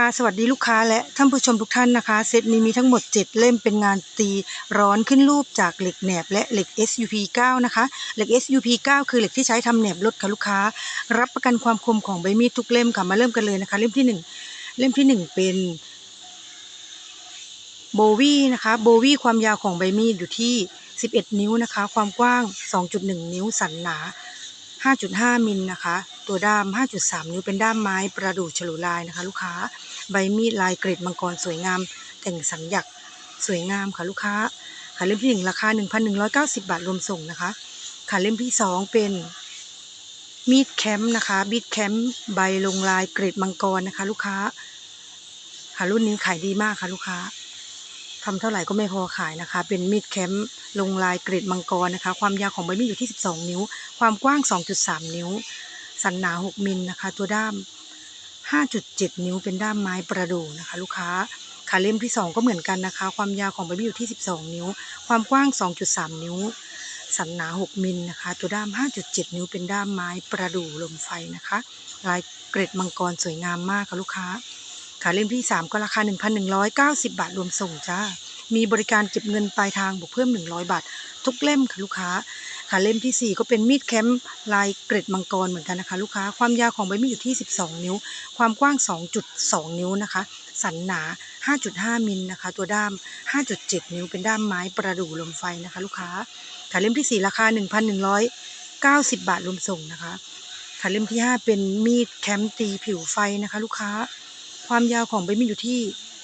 ค่ะสวัสดีลูกค้าและท่านผู้ชมทุกท่านนะคะเซตนี้มีทั้งหมด 7 เล่มเป็นงานตีร้อนขึ้นรูปจากเหล็กแหนบและเหล็ก SUP 9นะคะเหล็ก SUP 9 คือเหล็กที่ใช้ทำแหนบรถค่ะลูกค้า รับประกันความคมของใบมีดทุกเล่มค่ะมาเริ่มกันเลยนะคะเล่มที่ 1 เล่มที่ 1 เป็นโบวี่นะคะโบวี่ความยาวของใบมีดอยู่ที่ 11 นิ้วนะคะ ความกว้าง 2.1 นิ้วสันหนา 5.5 มิลนะคะ ตัวด้าม 5.3 นิ้วเป็นด้ามไม้ประดู่ฉลุลายนะคะ ลูกค้า ใบมีดลายกรดมังกรสวยงาม แต่งสัญญักสวยงามค่ะลูกค้าค่ะเล่มที่หนึ่งราคา 1,190 บาทรวมส่งนะคะค่ะเล่มที่สองเป็นมีดแคมป์นะคะมีดแคมป์ใบลงลายกรดมังกรนะคะ ลูกค้าค่ะรุ่นนี้ขายดีมากค่ะลูกค้าทำเท่าไหร่ก็ไม่พอขายนะคะ เป็นมีดแคมป์ ลงลายเกรดมังกรนะคะ ความยาวของใบมีดอยู่ที่ 12 นิ้ว ความกว้าง 2.3 นิ้ว สันหนา 6 มิลนะคะ ตัวด้าม 5.7 นิ้วเป็นด้ามไม้ประดู่นะคะ ลูกค้าขาเล่มที่ 2 ก็เหมือนกันนะคะ ความยาวของใบมีดอยู่ที่ 12 นิ้ว ความกว้าง 2.3 นิ้ว สันหนา 6 มิลนะคะ ตัวด้าม 5.7 นิ้วเป็นด้ามไม้ประดู่ลมไฟนะคะ ลายเกรดมังกรสวยงามมากค่ะลูกค้าขาเล่มที่ 3 ก็ราคา 1,190 บาทรวมส่งจ้า มีบริการเก็บเงินปลายทางบวกเพิ่ม 100 บาท ทุกเล่มค่ะลูกค้าขาเล่มที่ 4 ก็เป็นมีดแคมป์ลายเกร็ดมังกรเหมือนกันนะคะ ลูกค้าความยาวของใบมีดอยู่ที่ 12 นิ้ว ความกว้าง 2.2 นิ้วนะคะ สันหนา 5.5 มิลนะคะ ตัวด้าม 5.7 นิ้วเป็นด้ามไม้ประดู่ลมไฟนะคะ ลูกค้าขาเล่มที่ 4 ราคา 1,190 บาทรวมส่งนะคะขาเล่มที่ 5 เป็นมีดแคมป์ตีผิวไฟนะคะ ลูกค้า ความยาวของใบมีดอยู่ที่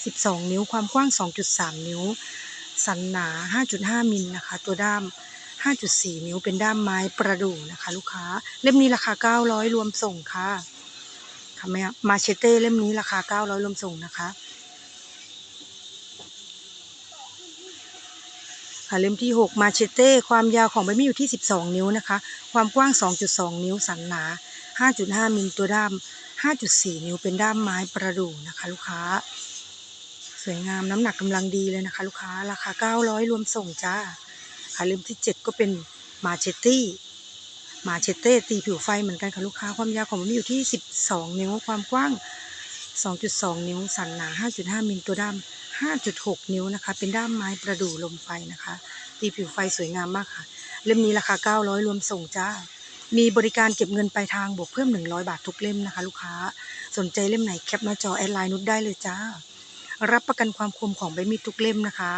12 นิ้ว ความกว้าง 2.3 นิ้ว สันหนา 5.5 มิลนะคะ ตัวด้าม 5.4 นิ้ว เป็นด้ามไม้ประดู่นะคะ ลูกค้า เล่มนี้ราคา 900 รวมส่งค่ะค่ะแม่มาเชเต้เล่มนี้ราคา 900 รวมส่งนะคะค่ะเล่มที่ 6 มาเชเต้ ความยาวของใบมีดอยู่ที่ 12 นิ้วนะคะ ความกว้าง 2.2 นิ้ว สันหนา 5.5 มิล ตัวด้าม 5.4 นิ้ว เป็นด้ามไม้ประดู่นะคะ ลูกค้า สวยงามน้ำหนักกำลังดีเลยนะคะ ลูกค้าราคา 900 รวมส่งจ้าค่ะเล่มที่ 7 ก็เป็นมาเชตตี้มาเชตเต้ตีผิวไฟเหมือนกันค่ะลูกค้าความยาวของมันอยู่ที่ 12 นิ้วความกว้าง 2.2 นิ้ว สันหนา 5.5 มิลตัวด้าม 5.6 นิ้วนะคะ เป็นด้ามไม้ประดู่ลมไฟนะคะ ตีผิวไฟสวยงามมากค่ะ เล่มนี้ราคา 900 รวมส่งจ้า มีบริการเก็บเงินปลายทางบวกเพิ่ม 100 บาททุกเล่มนะคะ ลูกค้า สนใจเล่มไหนแคปหน้าจอแอดไลน์นุชได้เลยจ้า รับประกันความคมของใบมีดทุกเล่มนะคะ